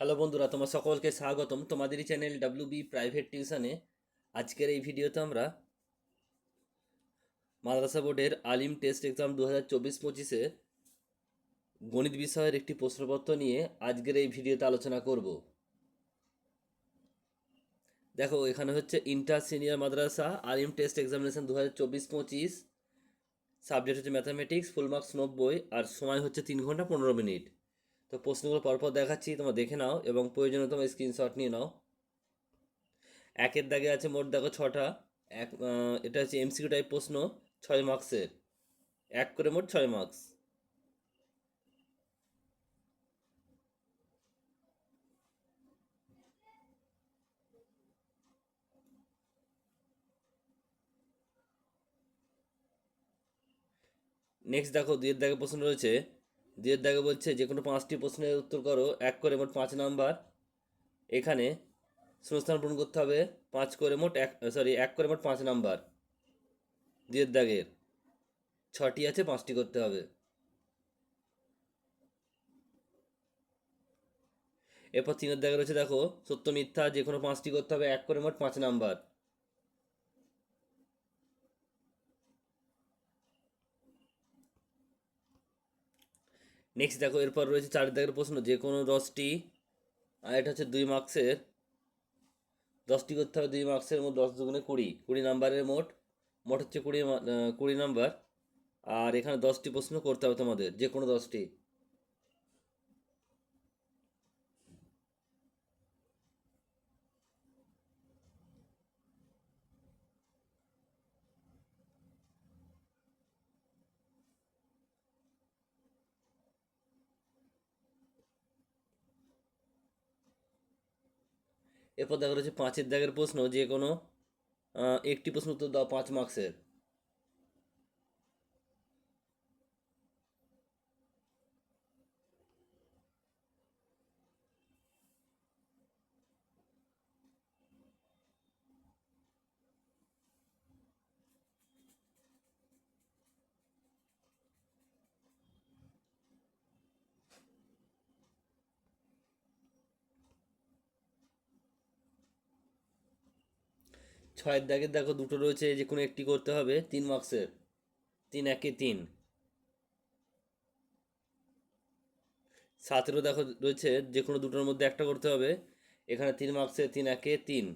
Hello বন্ধুরা, তোমার সকলকে স্বাগতম। তোমাদেরই চ্যানেল ডাব্লিউ বি প্রাইভেট টিউশনে আজকের এই ভিডিওতে আমরা মাদ্রাসা বোর্ডের আলিম টেস্ট এক্সাম দু হাজার চব্বিশ পঁচিশে গণিত বিষয়ের একটি প্রশ্নপত্র নিয়ে আজকের এই ভিডিওতে আলোচনা করব। দেখো, এখানে হচ্ছে ইন্টার সিনিয়র মাদ্রাসা আলিম টেস্ট এক্সামিনেশন দু হাজার চব্বিশ পঁচিশ। সাবজেক্ট হচ্ছে ম্যাথামেটিক্স ফুল মার্কস নব্বই, আর সময় হচ্ছে তিন ঘণ্টা পনেরো মিনিট। তো প্রশ্নগুলো পরপর দেখাচ্ছি, তোমরা দেখে নাও এবং প্রয়োজনে তোমার স্ক্রিনশট নিয়ে নাও। একের দাগে আছে মোট দেখো ছটা। এক এটা হচ্ছে এমসিকিউ টাইপ প্রশ্ন, ছয় মার্কসের এক করে মোট ছয় মার্কস নেক্সট দেখো দুইয়ের দাগে প্রশ্ন রয়েছে দুইয়ের দাগে বলছে, যে কোনো পাঁচটি প্রশ্নের উত্তর করো, এক করে মোট পাঁচ নাম্বার। এখানে শূন্যস্থান পূরণ করতে হবে, পাঁচ করে মোট এক সরি এক করে মোট পাঁচ নাম্বার। দুইয়ের দাগের ছটি আছে, পাঁচটি করতে হবে। এরপর তিনের দাগে রয়েছে, দেখো, সত্য মিথ্যা, যে কোনো পাঁচটি করতে হবে, এক করে মোট পাঁচ নাম্বার। নেক্সট দেখো, এরপর রয়েছে চার দাগের প্রশ্ন, যে কোনো দশটি, আর এটা হচ্ছে দুই মার্কসের দশটি করতে হবে দুই মার্কসের মোট দশ দুগুণে কুড়ি কুড়ি নাম্বারের মোট মোট হচ্ছে কুড়ি কুড়ি নাম্বার, আর এখানে দশটি প্রশ্ন করতে হবে তোমাদের, যে কোনো দশটি। এরপর দেখা রয়েছে পাঁচের দাগের প্রশ্ন যে কোনো একটি প্রশ্ন উত্তর দাও পাঁচ মার্কসের ছয়ের দাগের দেখো দুটো রয়েছে যে কোনো একটি করতে হবে, তিন মার্কসের তিন একে তিন। সাতেরও দেখো রয়েছে, যে কোনো দুটোর মধ্যে একটা করতে হবে, এখানে তিন মার্কসের তিন একে তিন।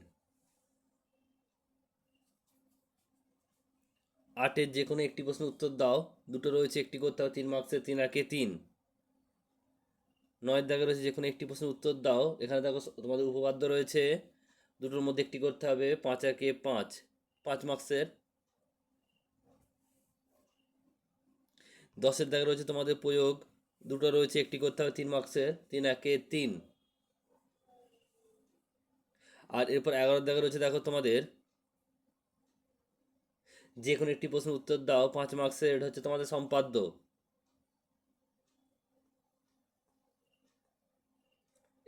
আটের যে কোনো একটি প্রশ্ন উত্তর দাও, দুটো রয়েছে, একটি করতে হবে, তিন মার্কসের তিন একে তিন। নয়ের দাগে রয়েছে যে কোনো একটি প্রশ্ন উত্তর দাও, এখানে দেখো তোমাদের উপবাদ্য রয়েছে দুটোর মধ্যে একটি করতে হবে পাঁচ একে পাঁচ পাঁচ মার্কসের দশের দাগে রয়েছে তোমাদের প্রয়োগ, দুটো রয়েছে, একটি করতে হবে তিন মার্কসের তিন একে তিন। আর এরপর এগারোর দাগে রয়েছে দেখো তোমাদের যে কোনো একটি প্রশ্ন উত্তর দাও, পাঁচ মার্কসের এটা হচ্ছে তোমাদের সম্পাদ্য।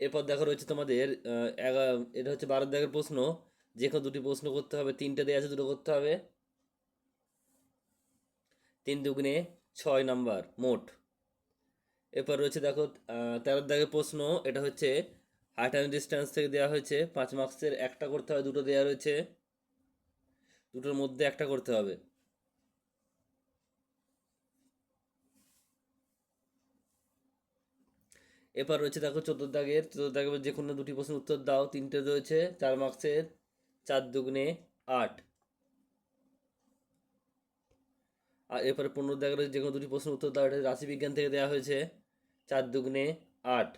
এরপর দেখো রয়েছে তোমাদের এটা হচ্ছে বারো দাগের প্রশ্ন। যে কোনো দুটি প্রশ্ন করতে হবে, তিনটে দেওয়া আছে, দুটো করতে হবে। তিন দুগুণে ছয় নাম্বার, মোট। এরপর রয়েছে দেখো তেরো দাগের প্রশ্ন, এটা হচ্ছে হাইট অ্যান্ড ডিস্টেন্স থেকে দেওয়া হয়েছে, পাঁচ মার্কসের একটা করতে হবে, দুটো দেওয়া রয়েছে। দুটোর মধ্যে একটা করতে হবে। এরপর রয়েছে দেখো চোদ্দ দাগের চোদ্দ দাগের যে কোনো দুটি প্রশ্নের উত্তর দাও, তিনটে রয়েছে, চার মার্কসের চার দুগুণে আট। আর এরপরে পনেরো দাগের যে কোনো দুটি প্রশ্নের উত্তর দাও, এটা রাশিবিজ্ঞান থেকে দেওয়া হয়েছে, চার দুগুণে আট।